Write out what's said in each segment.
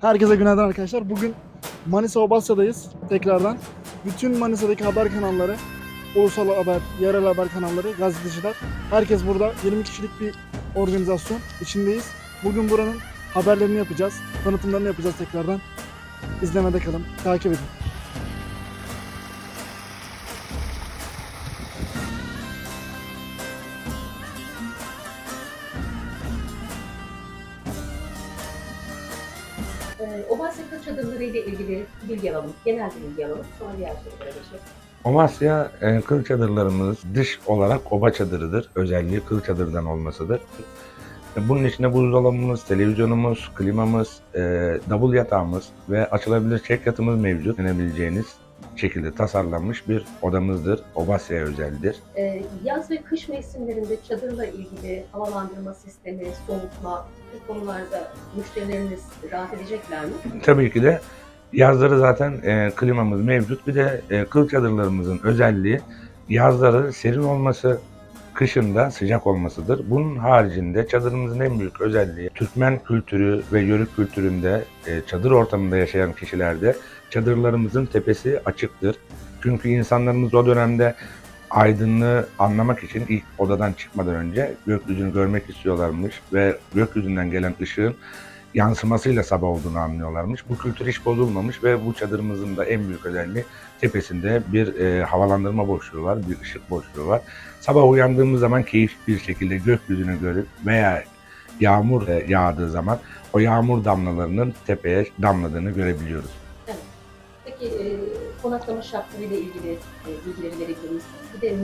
Herkese günaydın arkadaşlar. Bugün Manisa Obasya'dayız tekrardan. Bütün Manisa'daki haber kanalları, ulusal haber, yerel haber kanalları, gazeteciler. Herkes burada 20 kişilik bir organizasyon içindeyiz. Bugün buranın haberlerini yapacağız, tanıtımlarını yapacağız tekrardan. İzlemede kalın, takip edin. Ee, Obasya çadırları ile ilgili bilgi alalım. Genel bilgi alalım. Sonra diğer sorulara geçelim. Omasya e, kır çadırlarımız dış olarak oba çadırıdır. Özelliği kır çadırdan olmasıdır. E, Bunun içinde buzdolabımız, televizyonumuz, klimamız, e, double yatağımız ve açılabilir çek yatımız mevcut. Denebileceğiniz şekilde tasarlanmış bir odamızdır. Obasya'ya özeldir. Ee, yaz ve kış mevsimlerinde çadırla ilgili havalandırma sistemi, soğutma bu konularda müşterileriniz rahat edecekler mi? Tabii ki de yazları zaten e, klimamız mevcut. Bir de e, kır çadırlarımızın özelliği yazları serin olması, kışında sıcak olmasıdır. Bunun haricinde çadırımızın en büyük özelliği Türkmen kültürü ve yörük kültüründe e, çadır ortamında yaşayan kişilerde çadırlarımızın tepesi açıktır. Çünkü insanlarımız o dönemde aydınlığı anlamak için ilk odadan çıkmadan önce gökyüzünü görmek istiyorlarmış ve gökyüzünden gelen ışığın yansımasıyla sabah olduğunu anlıyorlarmış. Bu kültür hiç bozulmamış ve bu çadırımızın da en büyük özelliği tepesinde bir e, havalandırma boşluğu var, bir ışık boşluğu var. Sabah uyandığımız zaman keyifli bir şekilde gökyüzünü görüp veya yağmur e, yağdığı zaman o yağmur damlalarının tepeye damladığını görebiliyoruz. Peki e, konaklama şartları ile ilgili e, bilgileri verebilir misiniz? Bir de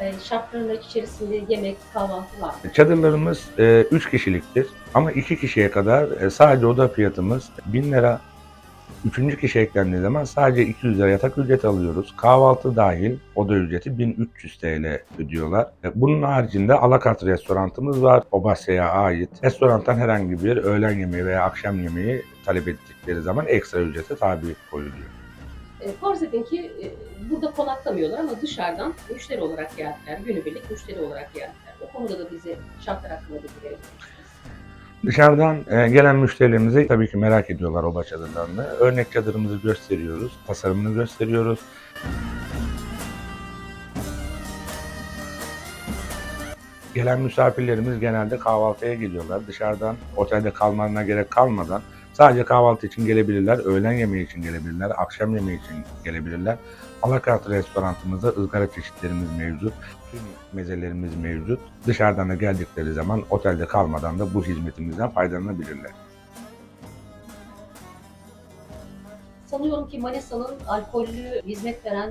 e, şartlarının içerisinde yemek, kahvaltı var. mı? Çadırlarımız 3 kişiliktir ama 2 kişiye kadar e, sadece oda fiyatımız 1000 lira. Üçüncü kişi eklendiği zaman sadece 200 lira yatak ücreti alıyoruz. Kahvaltı dahil oda ücreti 1300 TL ödüyorlar. E, Bunun haricinde alakart restoranımız var. Obasya'ya ait. Restorantan herhangi bir öğlen yemeği veya akşam yemeği talep ettikleri zaman ekstra ücrete tabi koyuluyor. E, farz ki e, burada konaklamıyorlar ama dışarıdan müşteri olarak geldiler. Günübirlik müşteri olarak geldiler. O konuda da bize şartlar hakkında bilgi? Dışarıdan e, gelen müşterilerimizi tabii ki merak ediyorlar oba çadırlarını. Örnek çadırımızı gösteriyoruz, tasarımını gösteriyoruz. Gelen misafirlerimiz genelde kahvaltıya geliyorlar. Dışarıdan otelde kalmalarına gerek kalmadan sadece kahvaltı için gelebilirler, öğlen yemeği için gelebilirler, akşam yemeği için gelebilirler. Alakart restoranımızda ızgara çeşitlerimiz mevcut, tüm mezelerimiz mevcut. Dışarıdan da geldikleri zaman otelde kalmadan da bu hizmetimizden faydalanabilirler. Sanıyorum ki Manisa'nın alkollü hizmet veren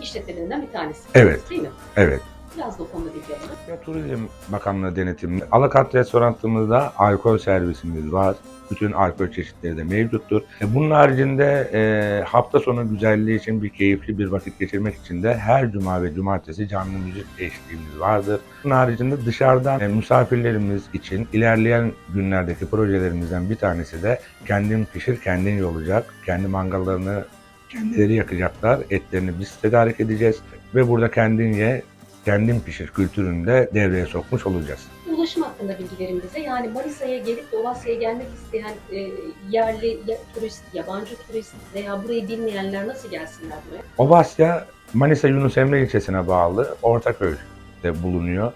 işletmelerinden bir tanesi. Evet. Değil mi? Evet. Biraz da konuda bilgi alalım. Ya, Turizm Bakanlığı denetiminde Alakart restoranımızda alkol servisimiz var. Bütün alkol çeşitleri de mevcuttur. E, Bunun haricinde e, hafta sonu güzelliği için bir keyifli bir vakit geçirmek için de her cuma ve cumartesi canlı müzik eşliğimiz vardır. Bunun haricinde dışarıdan e, misafirlerimiz için ilerleyen günlerdeki projelerimizden bir tanesi de kendin pişir kendin yolacak. Kendi mangallarını kendileri yakacaklar. Etlerini biz tedarik edeceğiz ve burada kendin ye, kendin pişir kültürünü de devreye sokmuş olacağız. Ulaşım hakkında bilgi verin bize. Yani Manisa'ya gelip de Ovasya'ya gelmek isteyen e, yerli ya, turist, yabancı turist veya burayı bilmeyenler nasıl gelsinler buraya? Obasya, Manisa Yunus Emre ilçesine bağlı Ortaköy'de bulunuyor.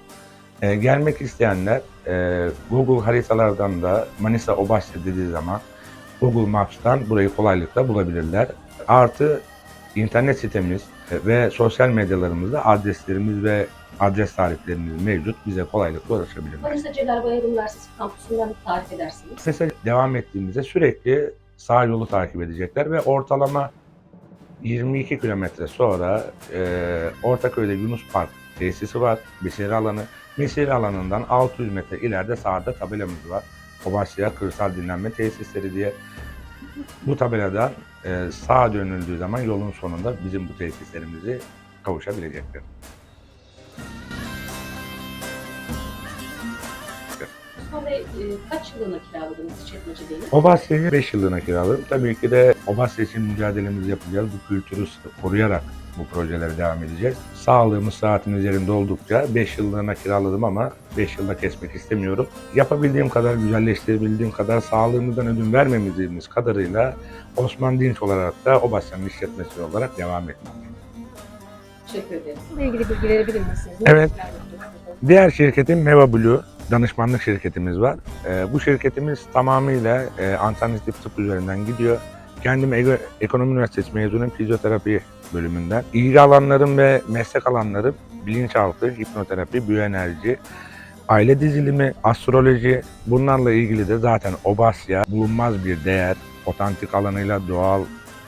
Ee, gelmek isteyenler e, Google haritalardan da Manisa Obasya dediği zaman Google Maps'tan burayı kolaylıkla bulabilirler. Artı internet sitemiz e, ve sosyal medyalarımızda adreslerimiz ve adres tariflerimiz mevcut. Bize kolaylıkla ulaşabilirler. Manisa Celal Bayar Üniversitesi kampüsünden tarif edersiniz. Mesela devam ettiğimizde sürekli sağ yolu takip edecekler ve ortalama 22 kilometre sonra e, Ortaköy'de Yunus Park tesisi var, mesire alanı. Mesire alanından 600 metre ileride sağda tabelamız var. Obasya Kırsal Dinlenme Tesisleri diye. Bu tabeladan e, sağa dönüldüğü zaman yolun sonunda bizim bu tesislerimizi kavuşabilecekler. Osman Bey e, kaç yılına kiraladınız işletmeciliğini? Obasya'yı 5 yıllığına kiraladım. Tabii ki de Obasya için mücadelemizi yapacağız. Bu kültürü koruyarak bu projelere devam edeceğiz. Sağlığımız saatimiz yerinde oldukça 5 yıllığına kiraladım ama 5 yılda kesmek istemiyorum. Yapabildiğim kadar, güzelleştirebildiğim kadar, sağlığımızdan ödün vermemediğimiz kadarıyla Osman Dinç olarak da o basyanın işletmesi olarak devam etmek. Teşekkür ederim. Bununla ilgili bilgi verebilir misiniz? Evet. Diğer şirketim Meva Blue danışmanlık şirketimiz var. Ee, bu şirketimiz tamamıyla e, alternatif tıp üzerinden gidiyor. Kendim Ego- Ekonomi Üniversitesi mezunuyum fizyoterapi bölümünden. İlgi alanlarım ve meslek alanlarım bilinçaltı, hipnoterapi, biyoenerji, aile dizilimi, astroloji bunlarla ilgili de zaten Obasya bulunmaz bir değer, otantik alanıyla doğal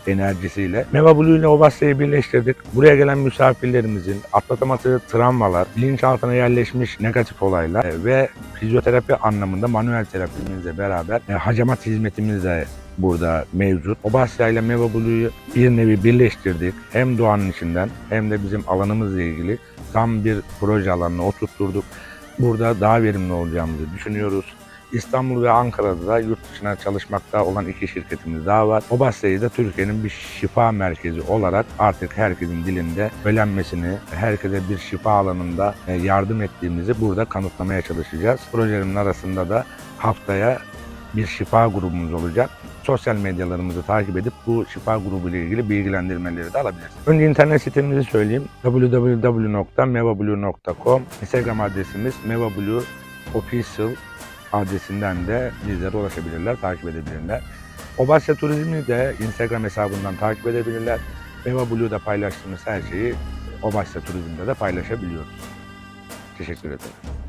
enerjisiyle. Meva Blue ile Obasya'yı birleştirdik. Buraya gelen misafirlerimizin atlatamadığı travmalar, bilinçaltına yerleşmiş negatif olaylar e, ve fizyoterapi anlamında manuel terapimizle beraber e, hacamat hizmetimiz de burada mevcut. Obasya ile Meva Blue'yu bir nevi birleştirdik. Hem doğanın içinden hem de bizim alanımızla ilgili tam bir proje alanına oturtturduk. Burada daha verimli olacağımızı düşünüyoruz. İstanbul ve Ankara'da da yurt dışına çalışmakta olan iki şirketimiz daha var. Obasya'yı da Türkiye'nin bir şifa merkezi olarak artık herkesin dilinde öğrenmesini, herkese bir şifa alanında e, yardım ettiğimizi burada kanıtlamaya çalışacağız. Projelerin arasında da haftaya bir şifa grubumuz olacak. Sosyal medyalarımızı takip edip bu şifa grubu ile ilgili bilgilendirmeleri de alabilirsiniz. Önce internet sitemizi söyleyeyim. www.mevablue.com Instagram adresimiz mevablue official adresinden de bizlere ulaşabilirler, takip edebilirler. Obasya Turizm'i de Instagram hesabından takip edebilirler. Meva Blue'da paylaştığımız her şeyi Obasya Turizm'de de paylaşabiliyoruz. Teşekkür ederim.